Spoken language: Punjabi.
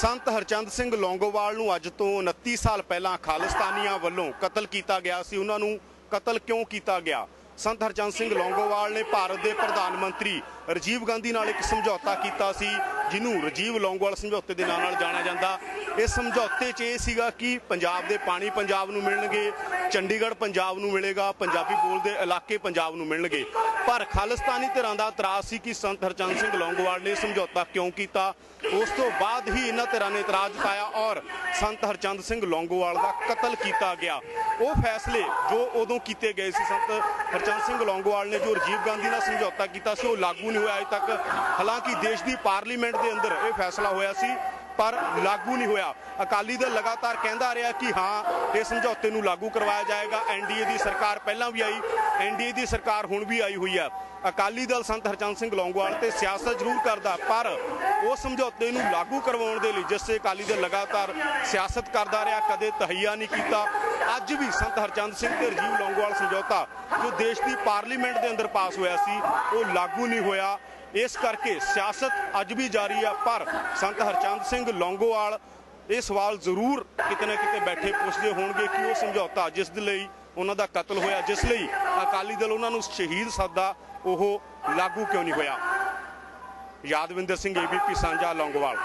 ਸੰਤ ਹਰਚੰਦ ਸਿੰਘ ਲੌਂਗੋਵਾਲ ਨੂੰ ਅੱਜ ਤੋਂ 29 ਸਾਲ ਪਹਿਲਾਂ ਖਾਲਿਸਤਾਨੀਆਂ ਵੱਲੋਂ ਕਤਲ ਕੀਤਾ ਗਿਆ ਸੀ। ਉਹਨਾਂ ਨੂੰ ਕਤਲ ਕਿਉਂ ਕੀਤਾ ਗਿਆ? ਸੰਤ ਹਰਚੰਦ ਸਿੰਘ ਲੌਂਗੋਵਾਲ ਨੇ ਭਾਰਤ ਦੇ ਪ੍ਰਧਾਨ ਮੰਤਰੀ ਰਾਜੀਵ ਗਾਂਧੀ ਨਾਲ ਇੱਕ ਸਮਝੌਤਾ ਕੀਤਾ ਸੀ, ਜਿਹਨੂੰ ਰਾਜੀਵ ਲੌਂਗੋਵਾਲ ਸਮਝੌਤੇ ਦੇ ਨਾਂ ਨਾਲ ਜਾਣਿਆ ਜਾਂਦਾ। ਇਸ ਸਮਝੌਤੇ 'ਚ ਇਹ ਸੀਗਾ ਕਿ ਪੰਜਾਬ ਦੇ ਪਾਣੀ ਪੰਜਾਬ ਨੂੰ ਮਿਲਣਗੇ, ਚੰਡੀਗੜ੍ਹ ਪੰਜਾਬ ਨੂੰ ਮਿਲੇਗਾ, ਪੰਜਾਬੀ ਬੋਲਦੇ ਇਲਾਕੇ ਪੰਜਾਬ ਨੂੰ ਮਿਲਣਗੇ। ਪਰ ਖਾਲਿਸਤਾਨੀ ਧਿਰਾਂ ਦਾ ਇਤਰਾਜ਼ ਸੀ ਕਿ ਸੰਤ ਹਰਚੰਦ ਸਿੰਘ ਲੌਂਗੋਵਾਲ ਨੇ ਸਮਝੌਤਾ ਕਿਉਂ ਕੀਤਾ? ਉਸ ਤੋਂ ਬਾਅਦ ਹੀ ਇਹਨਾਂ ਧਿਰਾਂ ਨੇ ਇਤਰਾਜ਼ ਜਤਾਇਆ ਔਰ ਸੰਤ ਹਰਚੰਦ ਸਿੰਘ ਲੌਂਗੋਵਾਲ ਦਾ ਕਤਲ ਕੀਤਾ ਗਿਆ। ਉਹ ਫੈਸਲੇ ਜੋ ਉਦੋਂ ਕੀਤੇ ਗਏ ਸੀ, ਸੰਤ ਹਰਚੰਦ ਸਿੰਘ ਲੌਂਗੋਵਾਲ ਨੇ ਜੋ ਰਾਜੀਵ ਗਾਂਧੀ ਨਾਲ ਸਮਝੌਤਾ ਕੀਤਾ ਸੀ, ਉਹ ਲਾਗੂ ਨਹੀਂ ਹੋਇਆ ਅਜੇ ਤੱਕ। ਹਾਲਾਂਕਿ ਦੇਸ਼ ਦੀ ਪਾਰਲੀਮੈਂਟ ਦੇ ਅੰਦਰ ਇਹ ਫੈਸਲਾ ਹੋਇਆ ਸੀ। ਪਰ ਲਾਗੂ ਨਹੀਂ ਹੋਇਆ। ਅਕਾਲੀ ਦਲ ਲਗਾਤਾਰ ਕਹਿੰਦਾ ਰਿਹਾ ਕਿ ਹਾਂ, ਇਹ ਸਮਝੌਤੇ ਨੂੰ ਲਾਗੂ ਕਰਵਾਇਆ ਜਾਏਗਾ। ਐਨਡੀਏ ਦੀ ਸਰਕਾਰ ਪਹਿਲਾਂ ਵੀ ਆਈ ਐਨਡੀਏ ਦੀ ਸਰਕਾਰ ਹੁਣ ਵੀ ਆਈ ਹੋਈ ਹੈ। ਅਕਾਲੀ ਦਲ ਸੰਤ ਹਰਚੰਦ ਸਿੰਘ ਲੌਂਗੋਵਾਲ ਤੇ ਸਿਆਸਤ ਜ਼ਰੂਰ ਕਰਦਾ, ਪਰ ਉਹ ਸਮਝੌਤੇ ਨੂੰ ਲਾਗੂ ਕਰਵਾਉਣ ਦੇ ਲਈ, ਜਿਸ ਤੇ ਅਕਾਲੀ ਦਲ ਲਗਾਤਾਰ ਸਿਆਸਤ ਕਰਦਾ ਰਿਹਾ, ਕਦੇ ਤਹਈਆ ਨਹੀਂ ਕੀਤਾ। ਅੱਜ ਵੀ ਸੰਤ ਹਰਚੰਦ ਸਿੰਘ ਤੇ ਰਾਜੀਵ ਲੌਂਗੋਵਾਲ ਸਮਝੌਤਾ, ਜੋ ਦੇਸ਼ ਦੀ ਪਾਰਲੀਮੈਂਟ ਦੇ ਅੰਦਰ ਪਾਸ ਹੋਇਆ ਸੀ, ਉਹ ਲਾਗੂ ਨਹੀਂ ਹੋਇਆ। ਇਸ ਕਰਕੇ ਸਿਆਸਤ ਅੱਜ ਵੀ ਜਾਰੀ ਆ, ਪਰ ਸੰਤ ਹਰਚੰਦ ਸਿੰਘ ਲੌਂਗੋਵਾਲ ਇਹ ਸਵਾਲ ਜ਼ਰੂਰ ਕਿਤੇ ਨਾ ਕਿਤੇ ਬੈਠੇ ਪੁੱਛਦੇ ਹੋਣਗੇ ਕਿ ਉਹ ਸਮਝੌਤਾ ਜਿਸ ਦੇ ਲਈ ਉਹਨਾਂ ਦਾ ਕਤਲ ਹੋਇਆ, ਜਿਸ ਲਈ ਅਕਾਲੀ ਦਲ ਉਹਨਾਂ ਨੂੰ ਸ਼ਹੀਦ ਸੱਦਾ ਉਹ ਲਾਗੂ ਕਿਉਂ ਨਹੀਂ ਹੋਇਆ? ਯਾਦਵਿੰਦਰ ਸਿੰਘ ਏਬੀਪੀ ਸਾਂਝਾ ਲੌਂਗੋਵਾਲ।